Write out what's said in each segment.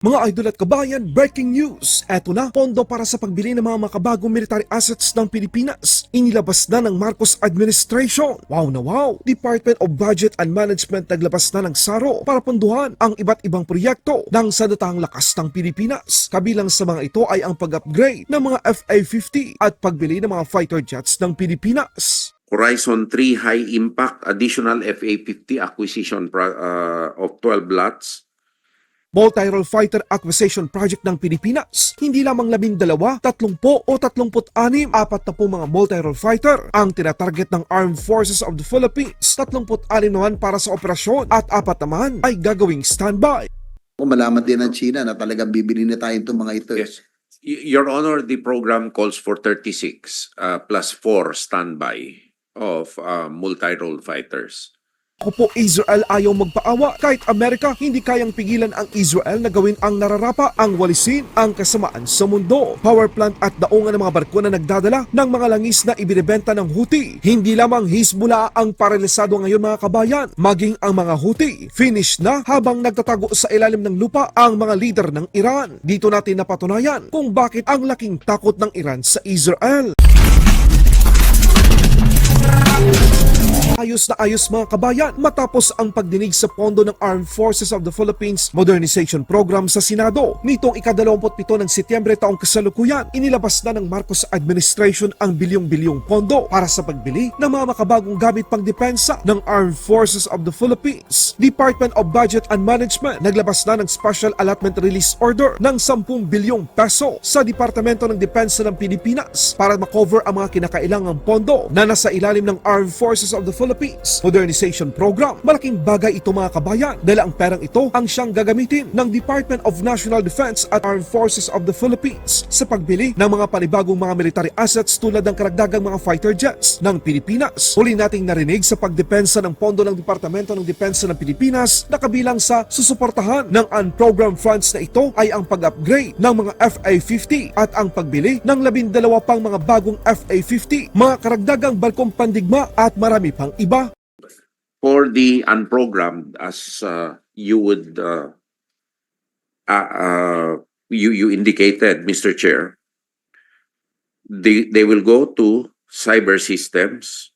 Mga idol at kabayan, breaking news! Eto na, pondo para sa pagbili ng mga makabagong military assets ng Pilipinas. Inilabas na ng Marcos Administration. Wow na wow! Department of Budget and Management naglabas na ng SARO para punduhan ang iba't ibang proyekto ng sadatang lakas ng Pilipinas. Kabilang sa mga ito ay ang pag-upgrade ng mga FA-50 at pagbili ng mga fighter jets ng Pilipinas. Horizon 3 High Impact Additional FA-50 Acquisition uh, of 12 lots. Multi-role fighter acquisition project ng Pilipinas. Hindi lamang labindalawa, tatlumpo o tatlumput-anim, apat na po mga multi-role fighter ang tinatarget ng Armed Forces of the Philippines. Tatlumput-anim naman para sa operasyon at apat naman ay gagawing standby. Kung malaman din ng China na talagang bibili na tayo itong mga ito. eh. Yes. Your Honor, the program calls for 36 uh, plus 4 standby of uh, multi-role fighters. Ako po Israel ayaw magpaawa. Kahit Amerika, hindi kayang pigilan ang Israel na gawin ang nararapa, ang walisin, ang kasamaan sa mundo. Power plant at daungan ng mga barko na nagdadala ng mga langis na ibinibenta ng Houthi. Hindi lamang Hezbollah ang paralisado ngayon mga kabayan, maging ang mga Houthi. Finish na habang nagtatago sa ilalim ng lupa ang mga leader ng Iran. Dito natin napatunayan kung bakit ang laking takot ng Iran sa Israel. Ayos na ayos mga kabayan matapos ang pagdinig sa pondo ng Armed Forces of the Philippines Modernization Program sa Senado. Nitong ika-27 ng Setyembre taong kasalukuyan, inilabas na ng Marcos Administration ang bilyong-bilyong pondo para sa pagbili ng mga makabagong gamit pang depensa ng Armed Forces of the Philippines. Department of Budget and Management naglabas na ng Special Allotment Release Order ng 10 bilyong peso sa Departamento ng Depensa ng Pilipinas para makover ang mga kinakailangang pondo na nasa ilalim ng Armed Forces of the Philippines Modernization Program. Malaking bagay ito mga kabayan dahil ang perang ito ang siyang gagamitin ng Department of National Defense at Armed Forces of the Philippines sa pagbili ng mga panibagong mga military assets tulad ng karagdagang mga fighter jets ng Pilipinas. Huli nating narinig sa pagdepensa ng pondo ng Departamento ng Depensa ng Pilipinas na kabilang sa susuportahan ng unprogrammed funds na ito ay ang pag-upgrade ng mga FA-50 at ang pagbili ng labindalawa pang mga bagong FA-50, mga karagdagang balkong pandigma at marami pang iba. For the unprogrammed, as uh, you would uh, uh, you you indicated, Mr. Chair, they they will go to cyber systems,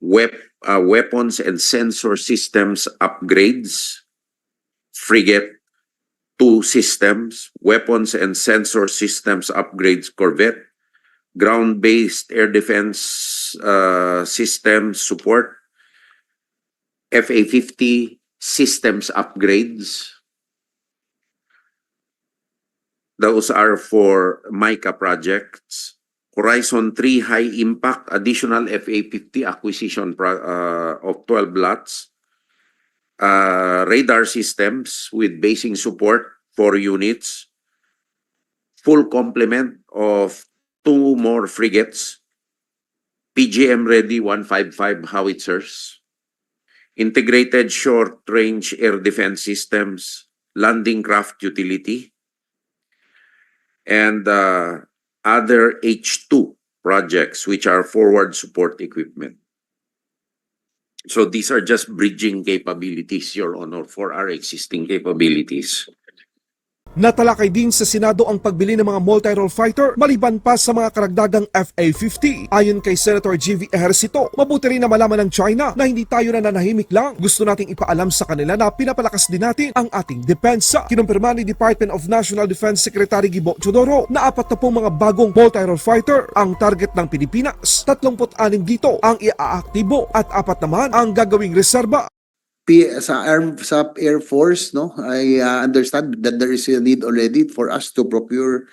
web uh, weapons and sensor systems upgrades, frigate two systems, weapons and sensor systems upgrades corvette, ground-based air defense uh, system support, FA50 systems upgrades. Those are for MICA projects. Horizon 3 High Impact Additional FA50 Acquisition uh, of 12 lots. Uh, radar systems with basing support for units. Full complement of two more frigates. PGM ready 155 howitzers integrated short-range air defense systems, landing craft utility, and uh, other H2 projects, which are forward support equipment. So these are just bridging capabilities, Your Honor, for our existing capabilities. Natalakay din sa Senado ang pagbili ng mga multi-role fighter maliban pa sa mga karagdagang FA-50. Ayon kay Senator G.V. Ejercito, mabuti rin na malaman ng China na hindi tayo nananahimik lang. Gusto nating ipaalam sa kanila na pinapalakas din natin ang ating depensa. Kinumpirma ni Department of National Defense Secretary Gibo Chodoro na apat na pong mga bagong multi-role fighter ang target ng Pilipinas. 36 dito ang iaaktibo at apat naman ang gagawing reserba Sa Air, sa Air Force, no, I uh, understand that there is a need already for us to procure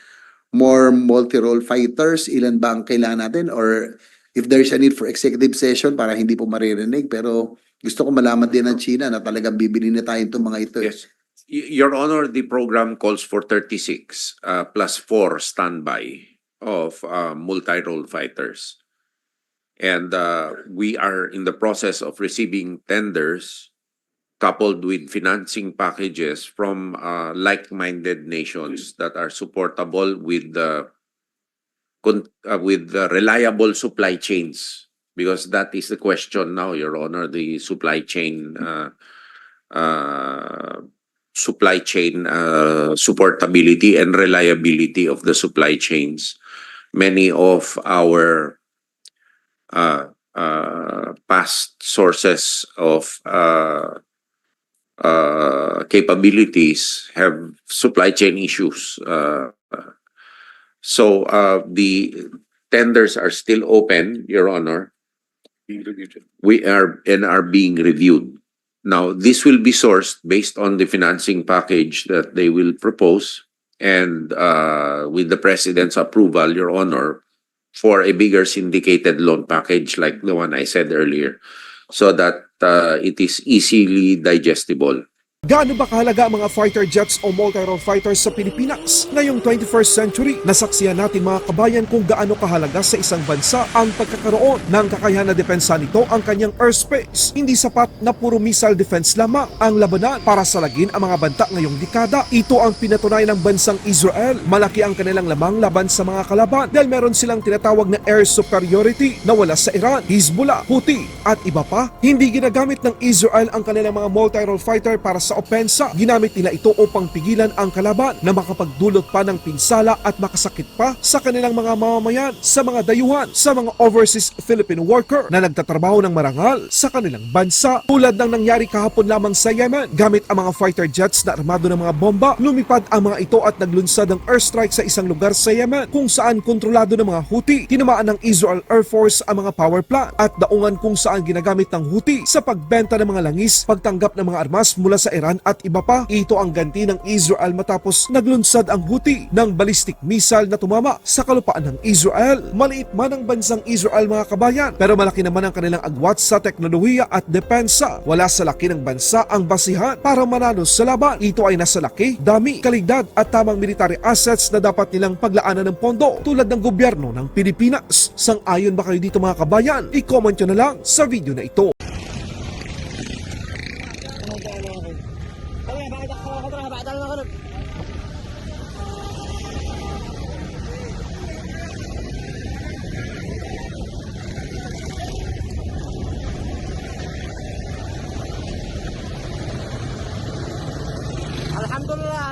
more multi-role fighters. Ilan ba ang kailangan natin? Or if there is a need for executive session para hindi po maririnig. Pero gusto ko malaman din ng China na talagang bibili na tayo itong mga ito. Yes. Your Honor, the program calls for 36 uh, plus 4 standby of uh, multi-role fighters. And uh, we are in the process of receiving tenders coupled with financing packages from uh, like-minded nations that are supportable with the uh, with the reliable supply chains because that is the question now, Your Honor, the supply chain uh, uh, supply chain uh, supportability and reliability of the supply chains. Many of our uh, uh, past sources of uh, uh, capabilities have supply chain issues. Uh, so uh, the tenders are still open, Your Honor. We are and are being reviewed. Now, this will be sourced based on the financing package that they will propose and uh, with the President's approval, Your Honor, for a bigger syndicated loan package like the one I said earlier, so that uh, it is easily digestible. Gaano ba kahalaga ang mga fighter jets o multi-role fighters sa Pilipinas ngayong 21st century? Nasaksiyan natin mga kabayan kung gaano kahalaga sa isang bansa ang pagkakaroon ng kakayahan na depensa nito ang kanyang airspace. Hindi sapat na puro missile defense lamang ang labanan para salagin ang mga banta ngayong dekada. Ito ang pinatunayan ng bansang Israel. Malaki ang kanilang lamang laban sa mga kalaban dahil meron silang tinatawag na air superiority na wala sa Iran, Hezbollah, Houthi at iba pa. Hindi ginagamit ng Israel ang kanilang mga multi-role fighter para sa opensa. Ginamit nila ito upang pigilan ang kalaban na makapagdulot pa ng pinsala at makasakit pa sa kanilang mga mamamayan, sa mga dayuhan, sa mga overseas Filipino worker na nagtatrabaho ng marangal sa kanilang bansa. Tulad ng nangyari kahapon lamang sa Yemen, gamit ang mga fighter jets na armado ng mga bomba, lumipad ang mga ito at naglunsad ng airstrike sa isang lugar sa Yemen kung saan kontrolado ng mga Houthi. Tinamaan ng Israel Air Force ang mga power plant at daungan kung saan ginagamit ng Houthi sa pagbenta ng mga langis, pagtanggap ng mga armas mula sa Iran at iba pa. Ito ang ganti ng Israel matapos naglunsad ang Houthi ng ballistic missile na tumama sa kalupaan ng Israel. Maliit man ang bansang Israel mga kabayan, pero malaki naman ang kanilang agwat sa teknolohiya at depensa. Wala sa laki ng bansa ang basihan para manalo sa laban. Ito ay nasa laki, dami, kaligdad at tamang military assets na dapat nilang paglaanan ng pondo tulad ng gobyerno ng Pilipinas. Sang-ayon ba kayo dito mga kabayan? I-comment nyo na lang sa video na ito.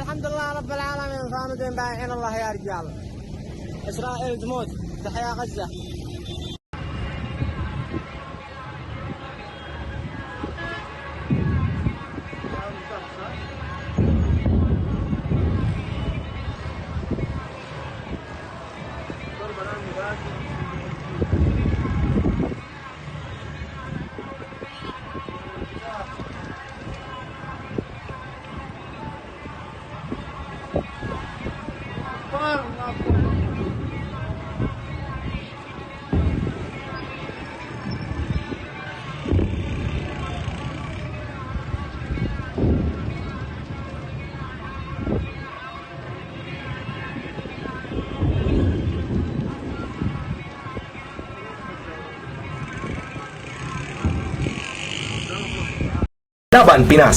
الحمد لله رب العالمين. صامدين بايعين الله يا رجال. إسرائيل تموت. تحيا غزة. Laban Pinas.